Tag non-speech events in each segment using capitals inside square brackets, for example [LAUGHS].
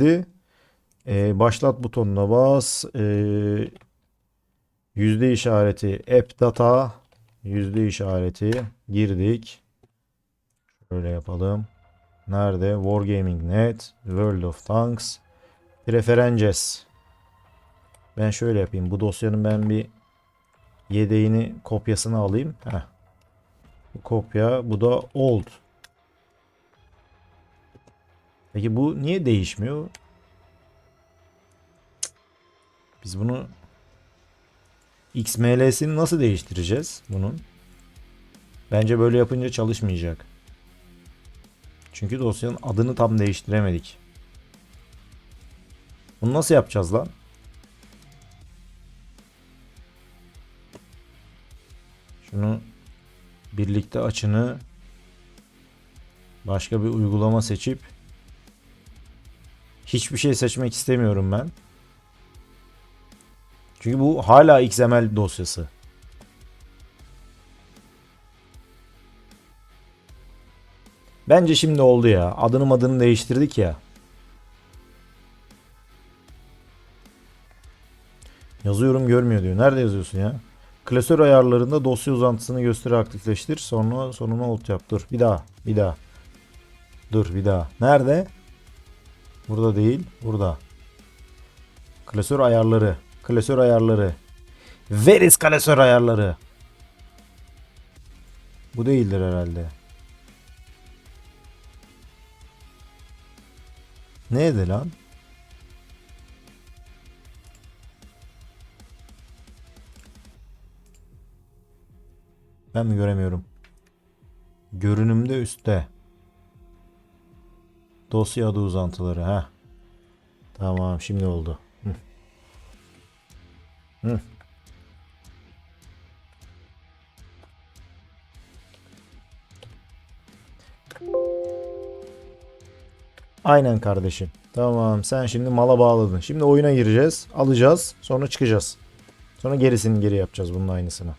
Ee, başlat butonuna bas. Ee, yüzde işareti app data yüzde işareti girdik. Şöyle yapalım. Nerede? Wargaming Net, World of Tanks, Preferences. Ben şöyle yapayım. Bu dosyanın ben bir yedeğini kopyasını alayım. Heh. Kopya, bu da old. Peki bu niye değişmiyor? Biz bunu XML'sini nasıl değiştireceğiz bunun? Bence böyle yapınca çalışmayacak. Çünkü dosyanın adını tam değiştiremedik. Bunu nasıl yapacağız lan? Şunu birlikte açını başka bir uygulama seçip hiçbir şey seçmek istemiyorum ben. Çünkü bu hala XML dosyası. Bence şimdi oldu ya. Adını adını değiştirdik ya. Yazıyorum görmüyor diyor. Nerede yazıyorsun ya? Klasör ayarlarında dosya uzantısını gösteri aktifleştir. Sonra sonuna alt yap. Dur bir daha. Bir daha. Dur bir daha. Nerede? Burada değil. Burada. Klasör ayarları. Klasör ayarları. İs klasör ayarları? Bu değildir herhalde. Neydi lan? Ben mi göremiyorum? Görünümde üstte. Dosya adı uzantıları ha. Tamam şimdi oldu. Hı. Hı. Aynen kardeşim. Tamam sen şimdi mala bağladın. Şimdi oyuna gireceğiz. Alacağız. Sonra çıkacağız. Sonra gerisini geri yapacağız bunun aynısını.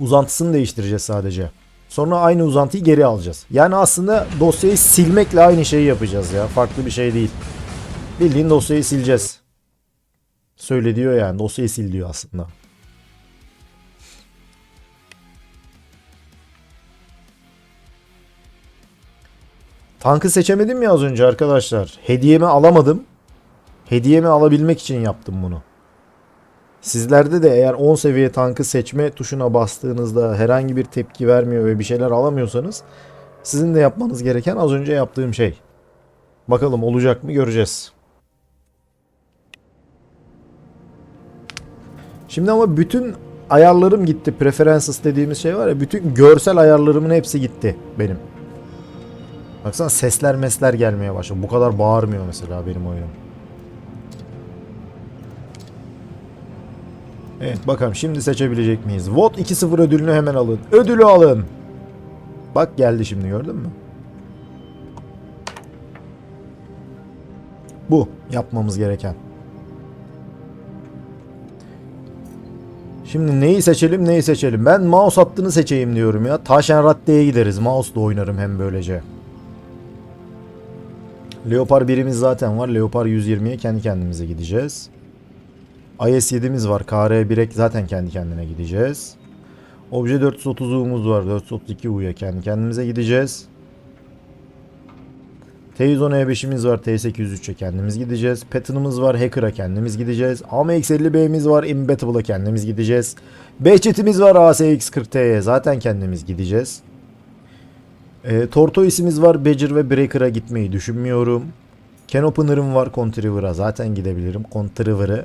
Uzantısını değiştireceğiz sadece. Sonra aynı uzantıyı geri alacağız. Yani aslında dosyayı silmekle aynı şeyi yapacağız ya. Farklı bir şey değil. Bildiğin dosyayı sileceğiz. Söyle diyor yani. Dosyayı sil diyor aslında. Tankı seçemedim ya az önce arkadaşlar. Hediyemi alamadım. Hediyemi alabilmek için yaptım bunu. Sizlerde de eğer 10 seviye tankı seçme tuşuna bastığınızda herhangi bir tepki vermiyor ve bir şeyler alamıyorsanız sizin de yapmanız gereken az önce yaptığım şey. Bakalım olacak mı göreceğiz. Şimdi ama bütün ayarlarım gitti. Preferences dediğimiz şey var ya bütün görsel ayarlarımın hepsi gitti benim. Baksana sesler mesler gelmeye başladı. Bu kadar bağırmıyor mesela benim oyunum. Evet bakalım şimdi seçebilecek miyiz? VOT 2.0 ödülünü hemen alın. Ödülü alın. Bak geldi şimdi gördün mü? Bu yapmamız gereken. Şimdi neyi seçelim neyi seçelim. Ben mouse hattını seçeyim diyorum ya. Taşenratte'ye gideriz. Mouse'la oynarım hem böylece. Leopard birimiz zaten var. Leopard 120'ye kendi kendimize gideceğiz. IS-7'miz var. KR-1'e zaten kendi kendine gideceğiz. Obje 430U'muz var. 432U'ya kendi kendimize gideceğiz. T110 E5'imiz var. T803'e kendimiz gideceğiz. Patton'ımız var. Hacker'a kendimiz gideceğiz. AMX50B'miz var. Imbattible'a kendimiz gideceğiz. Behçet'imiz var. ASX40T'ye zaten kendimiz gideceğiz. E, Tortoise'imiz var. Badger ve Breaker'a gitmeyi düşünmüyorum. Ken Opener'ım var. Contriver'a zaten gidebilirim. Contriver'ı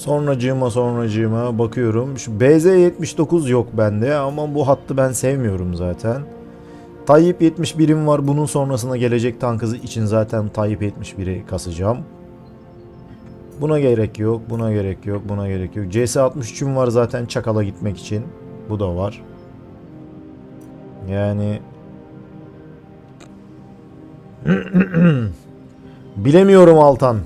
Sonracığıma sonracığıma bakıyorum. Şu BZ79 yok bende ama bu hattı ben sevmiyorum zaten. Tayyip 71'im var. Bunun sonrasına gelecek tankızı için zaten Tayyip 71'i kasacağım. Buna gerek yok, buna gerek yok, buna gerek yok. CS63'üm var zaten Çakal'a gitmek için. Bu da var. Yani [CLEARS THROAT] bilemiyorum Altan.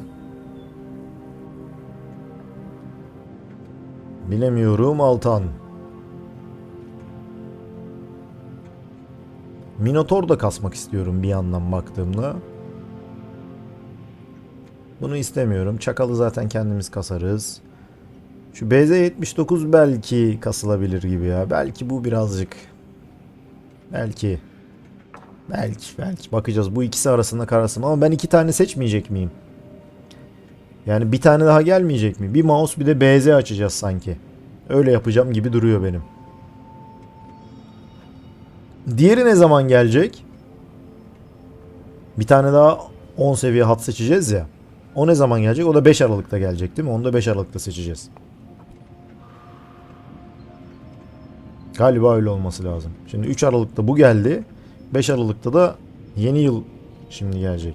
Bilemiyorum Altan. Minotaur da kasmak istiyorum bir yandan baktığımda. Bunu istemiyorum. Çakalı zaten kendimiz kasarız. Şu BZ79 belki kasılabilir gibi ya. Belki bu birazcık. Belki. Belki belki bakacağız. Bu ikisi arasında kararsın ama ben iki tane seçmeyecek miyim? Yani bir tane daha gelmeyecek mi? Bir mouse bir de BZ açacağız sanki. Öyle yapacağım gibi duruyor benim. Diğeri ne zaman gelecek? Bir tane daha 10 seviye hat seçeceğiz ya. O ne zaman gelecek? O da 5 Aralık'ta gelecek değil mi? Onu da 5 Aralık'ta seçeceğiz. Galiba öyle olması lazım. Şimdi 3 Aralık'ta bu geldi. 5 Aralık'ta da yeni yıl şimdi gelecek.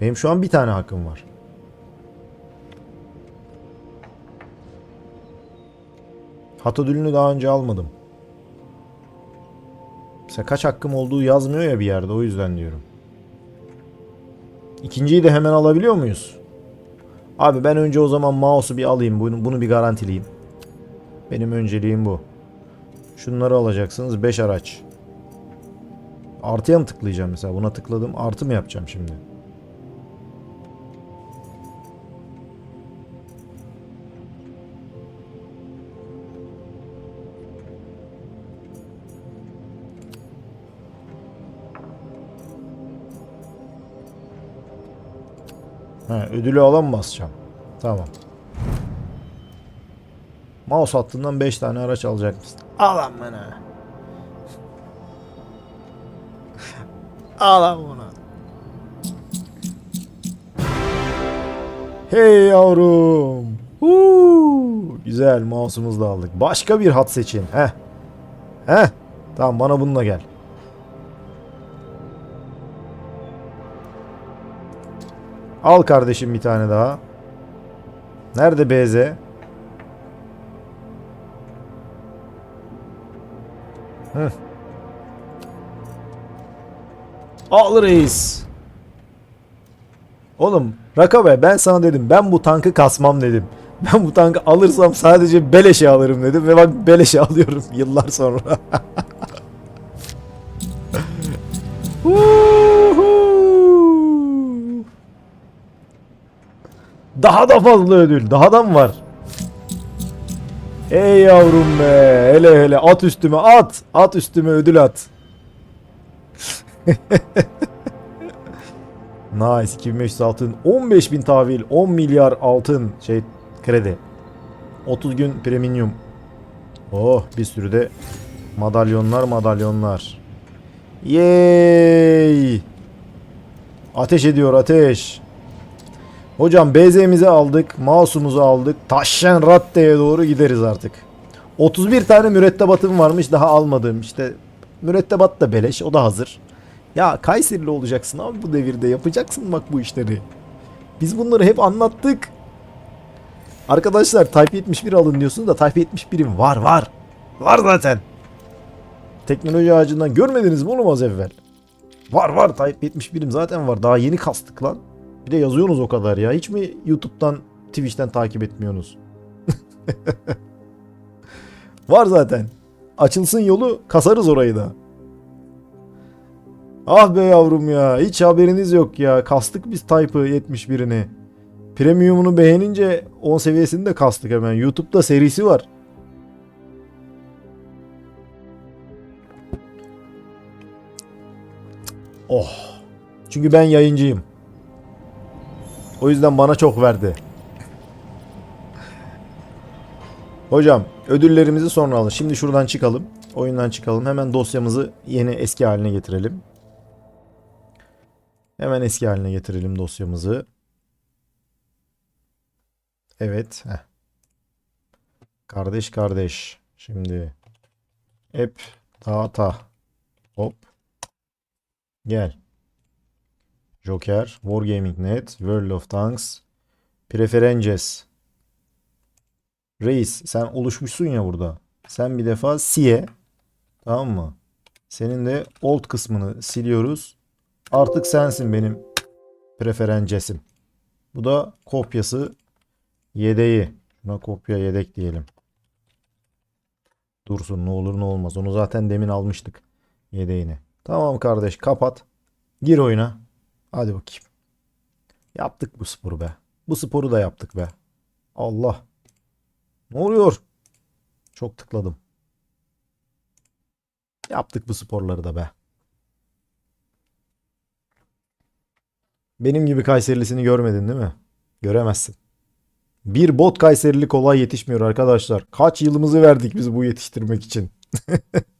Benim şu an bir tane hakkım var. Hat ödülünü daha önce almadım. Mesela kaç hakkım olduğu yazmıyor ya bir yerde o yüzden diyorum. İkinciyi de hemen alabiliyor muyuz? Abi ben önce o zaman mouse'u bir alayım. Bunu, bunu bir garantileyeyim. Benim önceliğim bu. Şunları alacaksınız. 5 araç. Artıya mı tıklayacağım mesela? Buna tıkladım. Artı mı yapacağım şimdi? Ha, ödülü alan mı basacağım? Tamam. Mouse hattından 5 tane araç alacak mısın? Al bana. Al bunu. Hey yavrum. Huu. Güzel mouse'umuzu da aldık. Başka bir hat seçin. Heh. Heh. Tamam bana bununla gel. Al kardeşim bir tane daha. Nerede BZ? Hı. Al reis. Oğlum Rakabe ben sana dedim ben bu tankı kasmam dedim. [LAUGHS] Ben bu tankı alırsam sadece beleşe alırım dedim ve bak beleşe alıyorum [LAUGHS] yıllar sonra. [LAUGHS] Daha da fazla ödül. Daha da mı var? Ey yavrum be. Hele hele at üstüme at. At üstüme ödül at. [LAUGHS] nice. 2500 altın. 15.000 tahvil. 10 milyar altın. Şey kredi. 30 gün premium. Oh bir sürü de madalyonlar madalyonlar. Yay. Ateş ediyor ateş. Hocam BZ'mizi aldık. Mouse'umuzu aldık. Taşşen Radde'ye doğru gideriz artık. 31 tane mürettebatım varmış daha almadığım. İşte mürettebat da beleş. O da hazır. Ya Kayserili olacaksın abi bu devirde. Yapacaksın bak bu işleri. Biz bunları hep anlattık. Arkadaşlar Type 71 alın diyorsunuz da Type 71'im var var. Var zaten. Teknoloji ağacından görmediniz mi oğlum az evvel? Var var Type 71'im zaten var. Daha yeni kastık lan. Bir de yazıyorsunuz o kadar ya. Hiç mi YouTube'dan, Twitch'ten takip etmiyorsunuz? [LAUGHS] Var zaten. Açılsın yolu kasarız orayı da. Ah be yavrum ya. Hiç haberiniz yok ya. Kastık biz Type'ı 71'ini. Premium'unu beğenince 10 seviyesini de kastık hemen. YouTube'da serisi var. Oh. Çünkü ben yayıncıyım. O yüzden bana çok verdi. Hocam ödüllerimizi sonra alın. Şimdi şuradan çıkalım. Oyundan çıkalım. Hemen dosyamızı yeni eski haline getirelim. Hemen eski haline getirelim dosyamızı. Evet. Heh. Kardeş kardeş. Şimdi app data hop gel. Joker, Wargaming Net, World of Tanks, Preferences. Reis sen oluşmuşsun ya burada. Sen bir defa siye tamam mı? Senin de old kısmını siliyoruz. Artık sensin benim preferencesim. Bu da kopyası yedeği. Buna kopya yedek diyelim. Dursun ne olur ne olmaz. Onu zaten demin almıştık yedeğini. Tamam kardeş kapat. Gir oyuna. Hadi bakayım. Yaptık bu sporu be. Bu sporu da yaptık be. Allah. Ne oluyor? Çok tıkladım. Yaptık bu sporları da be. Benim gibi Kayserilisini görmedin değil mi? Göremezsin. Bir bot Kayserili kolay yetişmiyor arkadaşlar. Kaç yılımızı verdik biz bu yetiştirmek için. [LAUGHS]